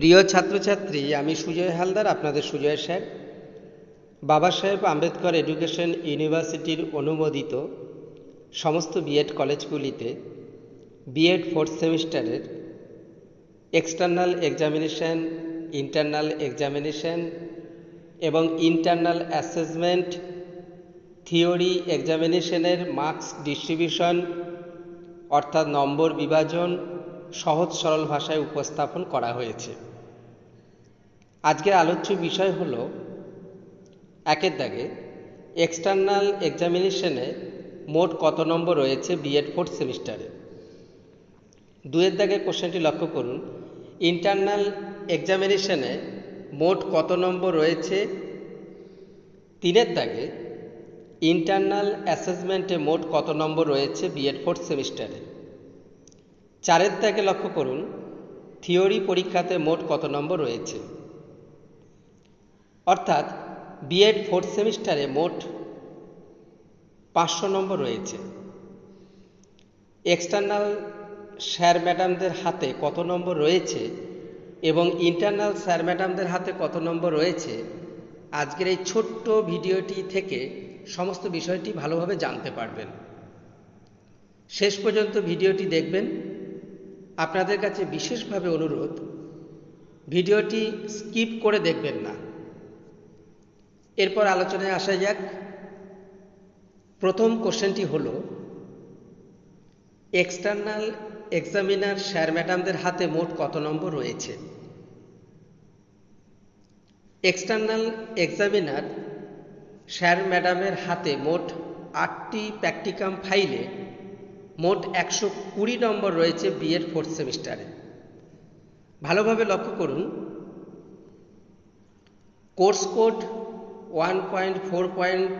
প্রিয় ছাত্রছাত্রী, আমি সুজয় হালদার, আপনাদের সুজয় স্যার। বাবা সাহেব আম্বেদকর এডুকেশন ইউনিভার্সিটির অনুমোদিত সমস্ত বিএড কলেজগুলিতে বিএড ফোর্থ সেমিস্টারের এক্সটার্নাল এক্সামিনেশন, ইন্টারনাল এক্সামিনেশন এবং ইন্টারনাল অ্যাসেসমেন্ট, থিওরি এক্সামিনেশনের মার্কস ডিস্ট্রিবিউশন, অর্থাৎ নম্বর বিভাজন সহজ সরল ভাষায় উপস্থাপন করা হয়েছে। আজকের আলোচ্য বিষয় হল একের দাগে এক্সটার্নাল এক্সামিনেশনে মোট কত নম্বর রয়েছে বিএড ফোর্থ সেমিস্টারে দুয়ের দাগে কোশ্চেনটি লক্ষ্য করুন। ইন্টারনাল এক্সামিনেশনে মোট কত নম্বর রয়েছে? তিনের দাগে ইন্টারনাল অ্যাসেসমেন্টে মোট কত নম্বর রয়েছে বিএড ফোর্থ সেমিস্টারে চারের দাগে লক্ষ্য করুন থিওরি পরীক্ষাতে মোট কত নম্বর রয়েছে? অর্থাৎ বিএড ফোর্থ সেমিস্টারে মোট পাঁচশো নম্বর রয়েছে। এক্সটার্নাল স্যার ম্যাডামদের হাতে কত নম্বর রয়েছে এবং ইন্টারনাল স্যার ম্যাডামদের হাতে কত নম্বর রয়েছে, আজকের এই ছোট্ট ভিডিওটি থেকে সমস্ত বিষয়টি ভালোভাবে জানতে পারবেন। শেষ পর্যন্ত ভিডিওটি দেখবেন। আপনাদের কাছে বিশেষভাবে অনুরোধ, ভিডিওটি স্কিপ করে দেখবেন না। এরপর আলোচনায় আসা যাক। প্রথম কোশ্চেনটি হল এক্সটার্নাল এক্সামিনার স্যার ম্যাডামদের হাতে মোট কত নম্বর রয়েছে? এক্সটার্নাল এক্সামিনার স্যার ম্যাডামের হাতে মোট আটটি প্র্যাকটিকাম ফাইলে মোট একশো কুড়ি নম্বর রয়েছে বিএড ফোর্থ সেমিস্টারে ভালোভাবে লক্ষ্য করুন course code one point four point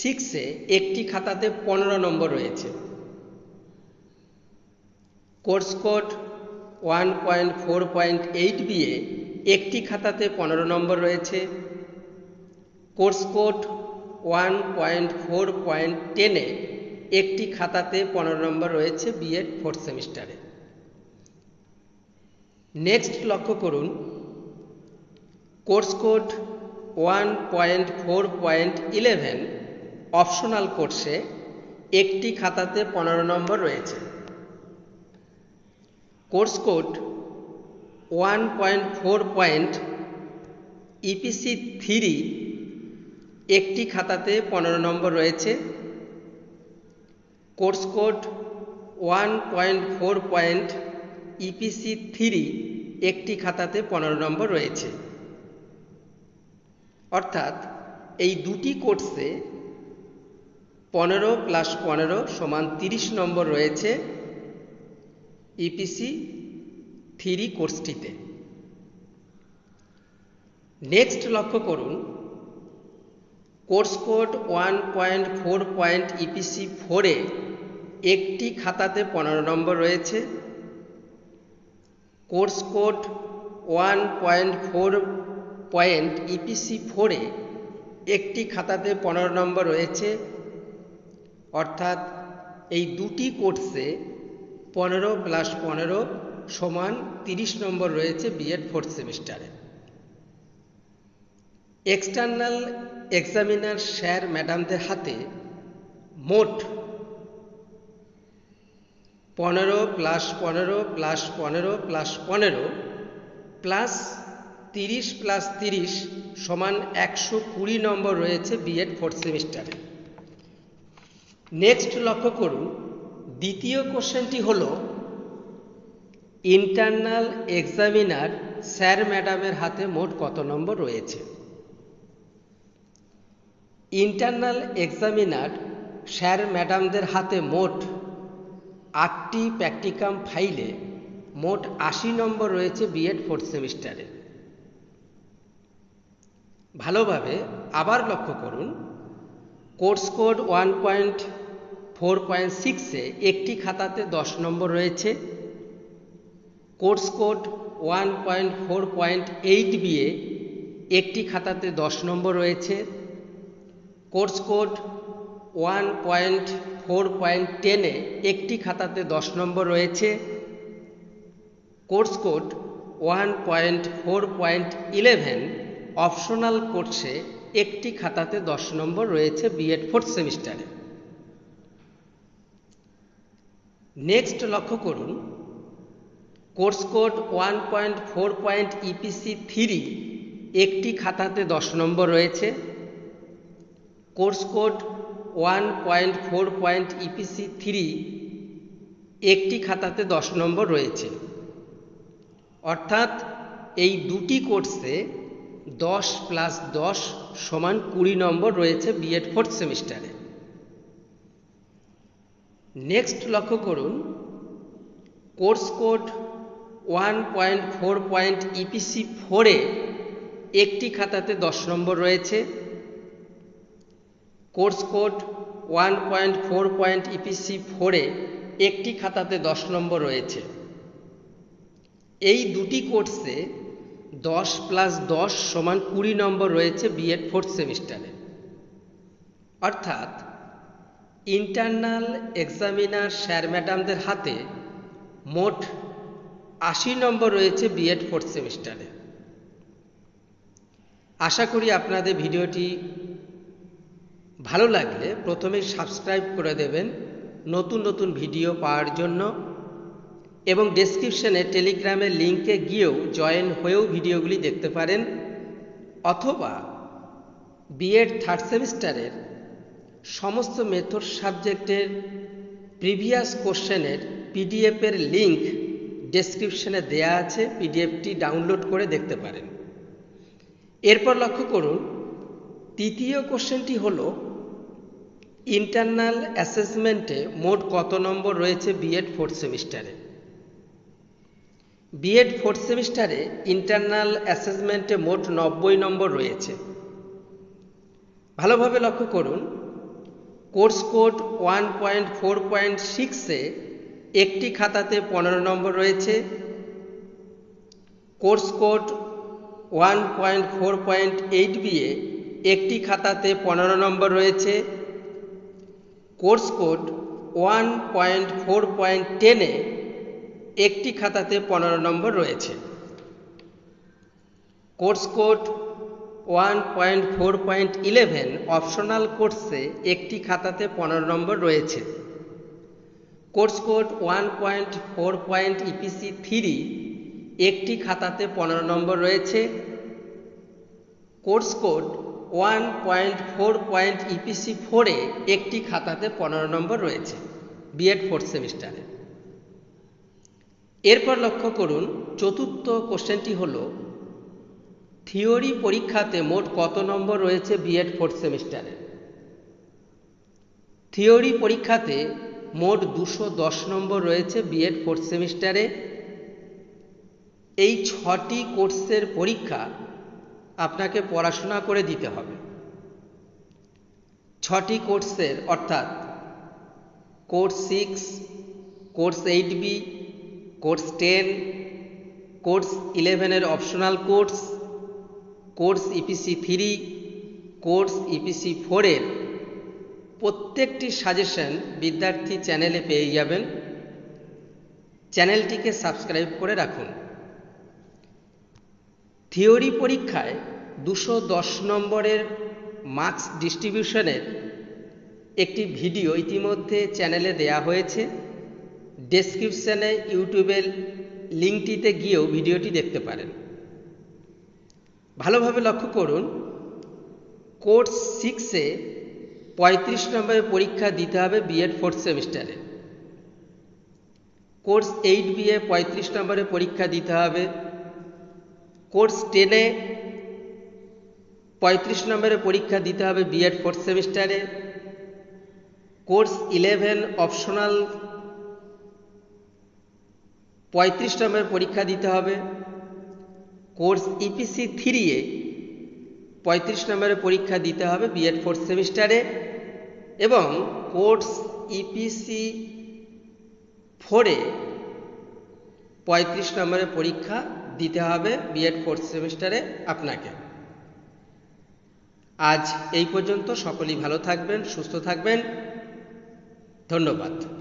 সিক্সে একটি খাতাতে পনেরো নম্বর রয়েছে। Course code one point four point eight বিয়ে একটি খাতাতে পনেরো নম্বর রয়েছে। Course code one point four point টেনে একটি খাতাতে পনেরো নম্বর রয়েছে বিএড ফোর্থ সেমিস্টারে নেক্সট লক্ষ্য করুন, course code one point four point eleven optional কোর্সে একটি খাতাতে পনেরো নম্বর রয়েছে। Course code one point four point EPC three একটি খাতাতে পনেরো নম্বর রয়েছে। Course code one point four point EPC three একটি খাতাতে পনেরো নম্বর রয়েছে। অর্থাৎ এই দুটি কোর্সে পনেরো প্লাস পনেরো সমান তিরিশ নম্বর রয়েছে ইপিসি থ্রি কোর্সটিতে। নেক্সট লক্ষ্য করুন, course code one point four point EPC ফোরে একটি খাতাতে পনেরো নম্বর রয়েছে। Course code one point four point EPC ফোরে একটি খাতাতে পনেরো নম্বর রয়েছে। অর্থাৎ এই দুটি কোর্সে পনেরো প্লাস পনেরো সমান তিরিশ নম্বর রয়েছে বিএড ফোর্থ সেমিস্টারে এক্সটার্নাল এক্সামিনার স্যার ম্যাডামদের হাতে মোট পনেরো প্লাস পনেরো প্লাস পনেরো প্লাস পনেরো প্লাস তিরিশ প্লাস তিরিশ সমান একশো কুড়ি নম্বর রয়েছে বিএড ফোর্থ সেমিস্টারে নেক্সট লক্ষ্য করুন, দ্বিতীয় কোশ্চেনটি হল ইন্টারনাল এক্সামিনার স্যার ম্যাডামের হাতে মোট কত নম্বর রয়েছে? ইন্টারনাল এক্সামিনার স্যার ম্যাডামদের হাতে মোট আটটি প্র্যাকটিকাম ফাইলে মোট আশি নম্বর রয়েছে বিএড ফোর্থ সেমিস্টারে ভালোভাবে আবার লক্ষ্য করুন, course code one point four point সিক্সে একটি খাতাতে দশ নম্বর রয়েছে। Course code one point four point eight বিয়ে একটি খাতাতে দশ নম্বর রয়েছে। Course code one point four point টেনে একটি খাতাতে দশ নম্বর রয়েছে। Course code one point four point eleven optional কোর্সে একটি খাতাতে দশ নম্বর রয়েছে বিএড ফোর্থ সেমিস্টারে নেক্সট লক্ষ্য করুন, course code one point four point EPC three একটি খাতাতে দশ নম্বর রয়েছে। Course code one point four point EPC three একটি খাতাতে দশ নম্বর রয়েছে। অর্থাৎ এই দুটি কোর্সে দশ প্লাস দশ সমান কুড়ি নম্বর রয়েছে বিএড ফোর্থ সেমিস্টারে নেক্সট লক্ষ্য করুন course code one point four point EPC ফোরে একটি খাতাতে দশ নম্বর রয়েছে। Course code one point four point EPC ফোরে একটি খাতাতে দশ নম্বর রয়েছে। এই দুটি কোর্সে দশ প্লাস দশ সমান কুড়ি নম্বর রয়েছে বিএড ফোর্থ সেমিস্টারে অর্থাৎ ইন্টারনাল এক্সামিনার স্যার ম্যাডামদের হাতে মোট আশি নম্বর রয়েছে বিএড ফোর্থ সেমিস্টারে আশা করি আপনাদের ভিডিওটি ভালো লাগলে প্রথমেই সাবস্ক্রাইব করে দেবেন। নতুন নতুন ভিডিও পাওয়ার জন্য এবং ডেসক্রিপশনে টেলিগ্রামের লিঙ্কে গিয়েও জয়েন হয়েও ভিডিওগুলি দেখতে পারেন, অথবা বিএড থার্ড সেমিস্টারের সমস্ত মেথড সাবজেক্টের প্রিভিয়াস কোশ্চেনের পিডিএফের লিঙ্ক ডেসক্রিপশনে দেয়া আছে পিডিএফটি ডাউনলোড করে দেখতে পারেন। এরপর লক্ষ্য করুন, তৃতীয় কোশ্চেনটি হল ইন্টারনাল অ্যাসেসমেন্টে মোট কত নম্বর রয়েছে বিএড ফোর্থ সেমিস্টারে বিএড ফোর্থ সেমিস্টারে ইন্টারনাল অ্যাসেসমেন্টে মোট নব্বই নম্বর রয়েছে। ভালোভাবে লক্ষ্য করুন course code one point four point সিক্সে একটি খাতাতে পনেরো নম্বর রয়েছে course code one point four point eight বিয়ে একটি খাতাতে পনেরো নম্বর রয়েছে course code one point four point টেনে একটি খাতাতে পনেরো নম্বর রয়েছে। Course code one point four point eleven optional কোর্সে একটি খাতাতে পনেরো নম্বর রয়েছে। Course code one point four point EPC three একটি খাতাতে পনেরো নম্বর রয়েছে। Course code one point four point EPC ফোরে একটি খাতাতে পনেরো নম্বর রয়েছে বিএড ফোর্থ সেমিস্টারে। এরপর লক্ষ্য করুন, চতুর্থ কোশ্চেনটি হল, থিওরি পরীক্ষাতে মোট কত নম্বর রয়েছে বিএড ফোর্থ সেমিস্টারে থিওরি পরীক্ষাতে মোট দুশো দশ নম্বর রয়েছে বিএড ফোর্থ সেমিস্টারে এই ছটি কোর্সের পরীক্ষা আপনাকে পড়াশোনা করে দিতে হবে। ছটি কোর্সের, অর্থাৎ course six, course eight B course ten, course ইলেভেনের optional course course EPC three, course EPC ফোরের প্রত্যেকটি সাজেশন বিদ্যার্থী চ্যানেলে পেয়ে যাবেন। চ্যানেলটিকে সাবস্ক্রাইব করে রাখুন। থিওরি পরীক্ষায় দুশো দশ নম্বরের মার্কস ডিস্ট্রিবিউশনের একটি ভিডিও ইতিমধ্যে চ্যানেলে দেয়া হয়েছে। ডেসক্রিপশানে ইউটিউবের লিঙ্কটিতে গিয়েও ভিডিওটি দেখতে পারেন। ভালোভাবে লক্ষ্য করুন, কোর্স সিক্সে পঁয়ত্রিশ নম্বরের পরীক্ষা দিতে হবে বিএড ফোর্থ সেমিস্টারে কোর্স এইট বিএ পঁয়ত্রিশ নম্বরের পরীক্ষা দিতে হবে। কোর্স টেনে পঁয়ত্রিশ নম্বরের পরীক্ষা দিতে হবে বিএড ফোর্থ সেমিস্টারে কোর্স ইলেভেন অপশনাল পঁয়ত্রিশ নম্বরের পরীক্ষা দিতে হবে। কোর্স ইপিসি থ্রিয়ে পঁয়ত্রিশ নম্বরের পরীক্ষা দিতে হবে বিএড ফোর্থ সেমিস্টারে এবং কোর্স ইপিসি ফোরে পঁয়ত্রিশ নম্বরের পরীক্ষা দিতে হবে বিএড ফোর্থ সেমিস্টারে আপনাকে। আজ এই পর্যন্ত সকলেই ভালো থাকবেন, সুস্থ থাকবেন। ধন্যবাদ।